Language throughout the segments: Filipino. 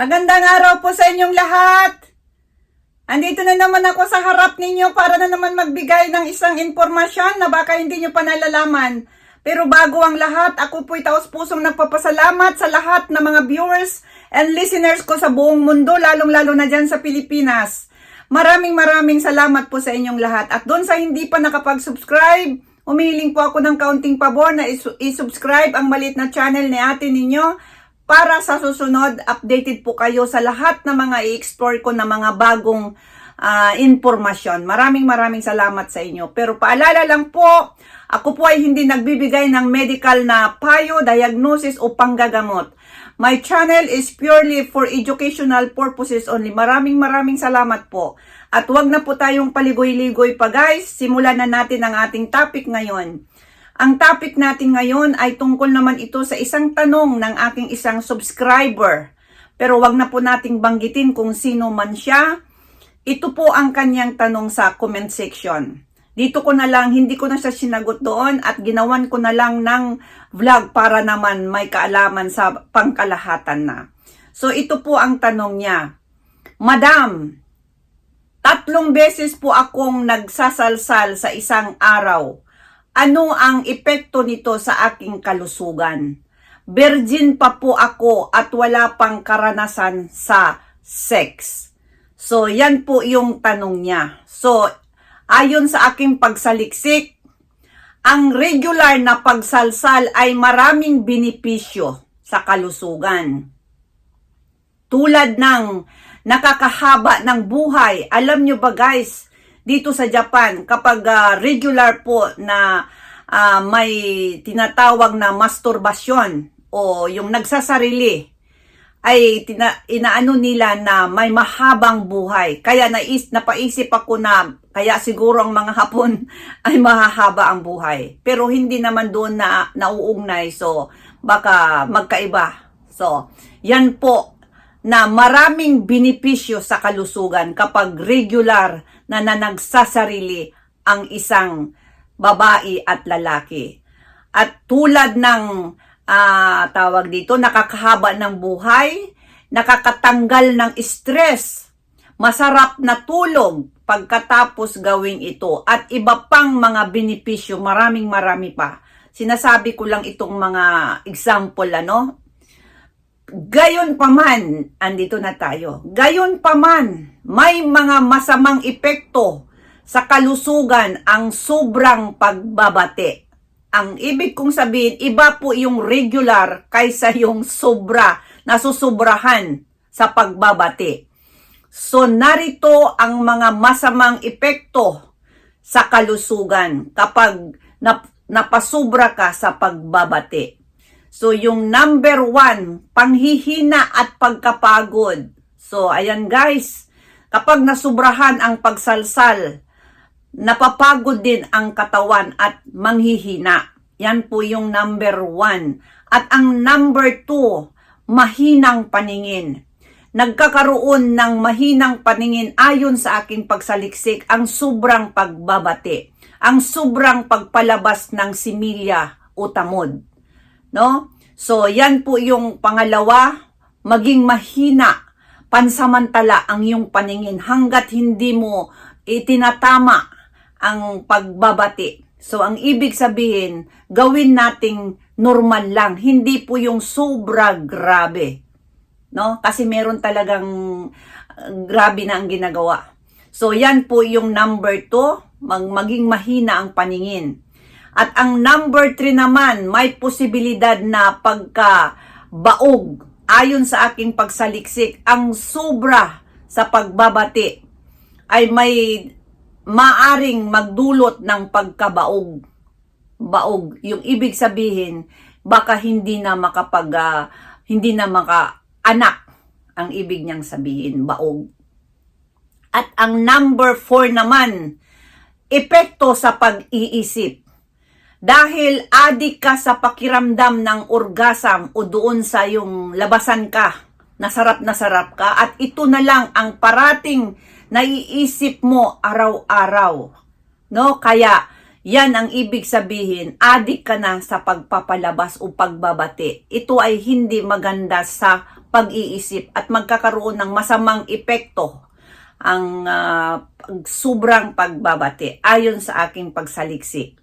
Magandang araw po sa inyong lahat. Andito na naman ako sa harap ninyo para na naman magbigay ng isang impormasyon na baka hindi nyo pa nalalaman. Pero bago ang lahat, ako po'y taos pusong nagpapasalamat sa lahat ng mga viewers and listeners ko sa buong mundo, lalong-lalo na dyan sa Pilipinas. Maraming maraming salamat po sa inyong lahat. At doon sa hindi pa nakapag-subscribe, humihiling po ako ng kaunting pabor na is- i-subscribe ang maliit na channel ni ate ninyo para sa susunod, updated po kayo sa lahat ng mga i-explore ko na mga bagong ah, impormasyon. Maraming maraming salamat sa inyo. Pero paalala lang po, ako po ay hindi nagbibigay ng medical na payo, diagnosis o panggagamot. My channel is purely for educational purposes only. Maraming maraming salamat po. At wag na po tayong paligoy-ligoy pa guys. Simulan na natin ang ating topic ngayon. Ang topic natin ngayon ay tungkol naman ito sa isang tanong ng aking isang subscriber. Pero wag na po nating banggitin kung sino man siya. Ito po ang kanyang tanong sa comment section. Dito ko na lang, hindi ko na siya sinagot doon at ginawan ko na lang ng vlog para naman may kaalaman sa pangkalahatan na. So ito po ang tanong niya. Madam, tatlong beses po akong nagsasalsal sa isang araw. Ano ang epekto nito sa aking kalusugan? Virgin pa po ako at wala pang karanasan sa sex. So, yan po yung tanong niya. So, ayon sa aking pagsaliksik, ang regular na pagsalsal ay maraming benepisyo sa kalusugan. Tulad ng nakakahaba ng buhay. Alam nyo ba guys, dito sa Japan, kapag ah, regular po na ah, may tinatawag na masturbasyon o yung nagsasarili, ay tina, inaano nila na may mahabang buhay. Kaya nais, napaisip ako na kaya siguro ang mga hapon ay mahahaba ang buhay. Pero hindi naman doon na nauugnay. So, baka magkaiba. So, yan po na maraming benepisyo sa kalusugan kapag regular na nanagsasarili ang isang babae at lalaki. At tulad ng ah, tawag dito, nakakahaba ng buhay, nakakatanggal ng stress, masarap na tulog pagkatapos gawin ito, at iba pang mga benepisyo, maraming marami pa. Sinasabi ko lang itong mga example, ano? Gayon pa man, andito na tayo. Gayon pa man, may mga masamang epekto sa kalusugan ang sobrang pagbabate. Ang ibig kong sabihin, iba po yung regular kaysa yung sobra, nasusobrahan sa pagbabate. So narito ang mga masamang epekto sa kalusugan kapag nap- napasubra ka sa pagbabate. So yung number one, panghihina at pagkapagod. So ayan guys, kapag nasubrahan ang pagsalsal, napapagod din ang katawan at manghihina. Yan po yung number one. At ang number two, mahinang paningin. Nagkakaroon ng mahinang paningin ayon sa aking pagsaliksik ang sobrang pagbabate, ang sobrang pagpalabas ng similya o tamod. No? So, yan po yung pangalawa, maging mahina, pansamantala ang iyong paningin hanggat hindi mo itinatama ang pagbabati. So, ang ibig sabihin, gawin nating normal lang. Hindi po yung sobra grabe. No? Kasi meron talagang uh, grabe na ang ginagawa. So, yan po yung number two, mag maging mahina ang paningin. At ang number three naman, may posibilidad na pagka baog, ayon sa aking pagsaliksik, ang sobra sa pagbabati ay may maaring magdulot ng pagkabaog. Baog. Yung ibig sabihin, baka hindi na makapag, ah, hindi na maka-anak ang ibig niyang sabihin, baog. At ang number four naman, epekto sa pag-iisip. Dahil adik ka sa pakiramdam ng orgasm o doon sa yung labasan ka, nasarap na sarap ka, at ito na lang ang parating naiisip mo araw-araw. No? Kaya, yan ang ibig sabihin, adik ka na sa pagpapalabas o pagbabati. Ito ay hindi maganda sa pag-iisip at magkakaroon ng masamang epekto ang pag- sobrang pagbabati ayon sa aking pagsaliksik.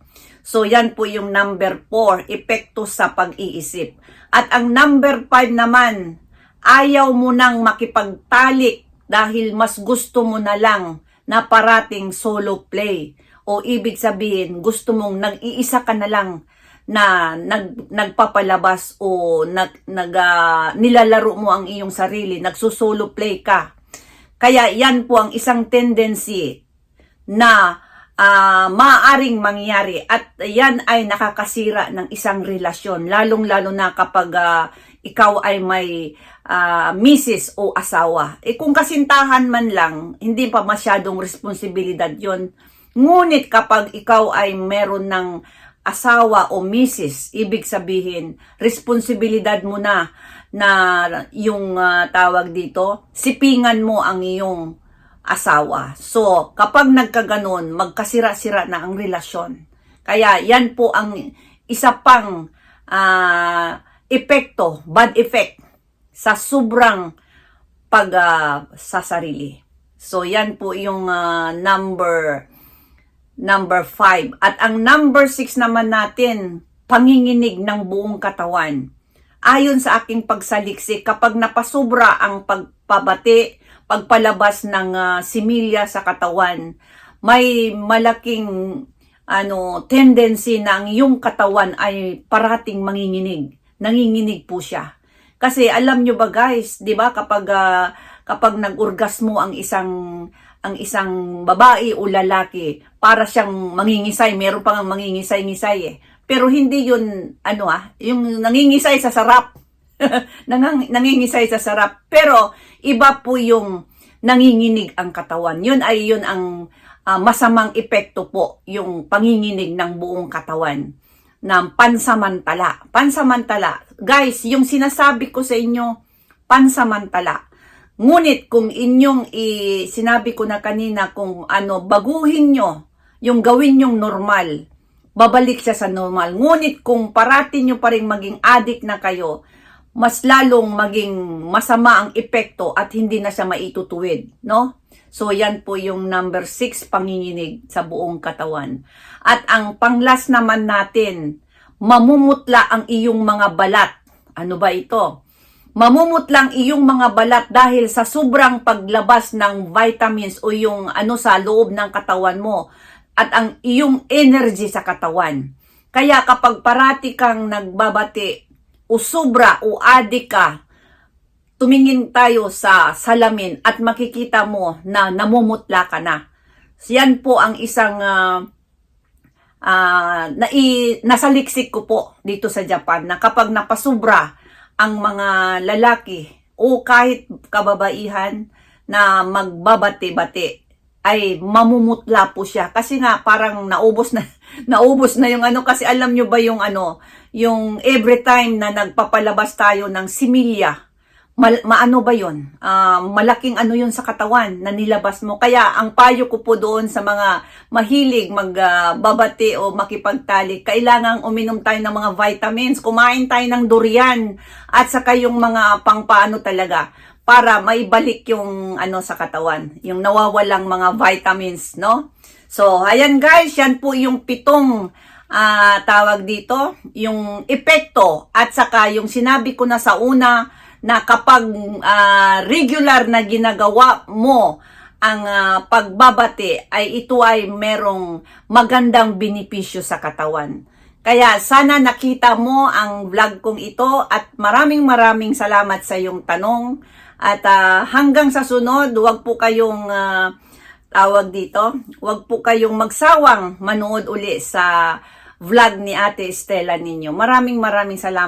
So yan po yung number 4, epekto sa pag-iisip. At ang number 5 naman, ayaw mo nang makipagtalik dahil mas gusto mo na lang na parating solo play. O ibig sabihin, gusto mong nag-iisa ka na lang na nag, nagpapalabas o nag, nag, ah, nilalaro mo ang iyong sarili, nagsusolo play ka. Kaya yan po ang isang tendency na ah, maaaring mangyari at yan ay nakakasira ng isang relasyon lalong-lalo na kapag ah, ikaw ay may ah, misis o asawa. Eh kung kasintahan man lang, hindi pa masyadong responsibilidad yon. Ngunit kapag ikaw ay meron ng asawa o misis, ibig sabihin, responsibilidad mo na na yung ah, tawag dito, sipingan mo ang iyong asawa. So, kapag nagkaganon, magkasira-sira na ang relasyon. Kaya yan po ang isa pang ah, epekto, bad effect sa sobrang pag ah, sa sarili. So, yan po yung ah, number number 5. At ang number 6 naman natin, panginginig ng buong katawan. Ayon sa aking pagsaliksik, kapag napasubra ang pagpabati, pagpalabas ng ah, similya sa katawan, may malaking ano tendency na ang iyong katawan ay parating manginginig. Nanginginig po siya. Kasi alam nyo ba guys, 'di ba kapag ah, kapag nag-orgasmo ang isang ang isang babae o lalaki, para siyang mangingisay, meron pang mangingisay-ngisay eh. Pero hindi yun, ano ah, yung nangingisay sa sarap. Nangang, nangingisay sa sarap. Pero iba po yung nanginginig ang katawan. Yun ay yun ang ah, masamang epekto po, yung panginginig ng buong katawan ng pansamantala. Pansamantala. Guys, yung sinasabi ko sa inyo, pansamantala. Ngunit kung inyong i, sinabi ko na kanina kung ano, baguhin nyo yung gawin nyong normal, babalik siya sa normal. Ngunit kung parati nyo pa rin maging addict na kayo, mas lalong maging masama ang epekto at hindi na siya maitutuwid, no? So yan po yung number 6 panginginig sa buong katawan. At ang panglas naman natin, mamumutla ang iyong mga balat. Ano ba ito? Mamumutlang iyong mga balat dahil sa sobrang paglabas ng vitamins o yung ano sa loob ng katawan mo at ang iyong energy sa katawan. Kaya kapag parati kang nagbabati o sobra o adik tumingin tayo sa salamin at makikita mo na namumutla ka na. Yan po ang isang ah, ah, nai, nasaliksik ko po dito sa Japan na kapag napasubra ang mga lalaki o kahit kababaihan na magbabati-bati ay mamumutla po siya kasi nga parang naubos na naubos na yung ano kasi alam nyo ba yung ano yung every time na nagpapalabas tayo ng similya mal, maano ba yon? Ah, malaking ano yun sa katawan na nilabas mo. Kaya ang payo ko po doon sa mga mahilig magbabati o makipagtalik, kailangang uminom tayo ng mga vitamins, kumain tayo ng durian at saka yung mga pangpaano talaga para maibalik yung ano sa katawan, yung nawawalang mga vitamins, no? So, ayan guys, yan po yung pitong ah, tawag dito, yung epekto at saka yung sinabi ko na sa una na kapag ah, regular na ginagawa mo ang ah, pagbabati ay ito ay merong magandang benepisyo sa katawan. Kaya sana nakita mo ang vlog kong ito at maraming maraming salamat sa iyong tanong. At ah, hanggang sa sunod, huwag po kayong ah, tawag dito, huwag po kayong magsawang manood uli sa vlog ni Ate Estela ninyo. Maraming maraming salamat.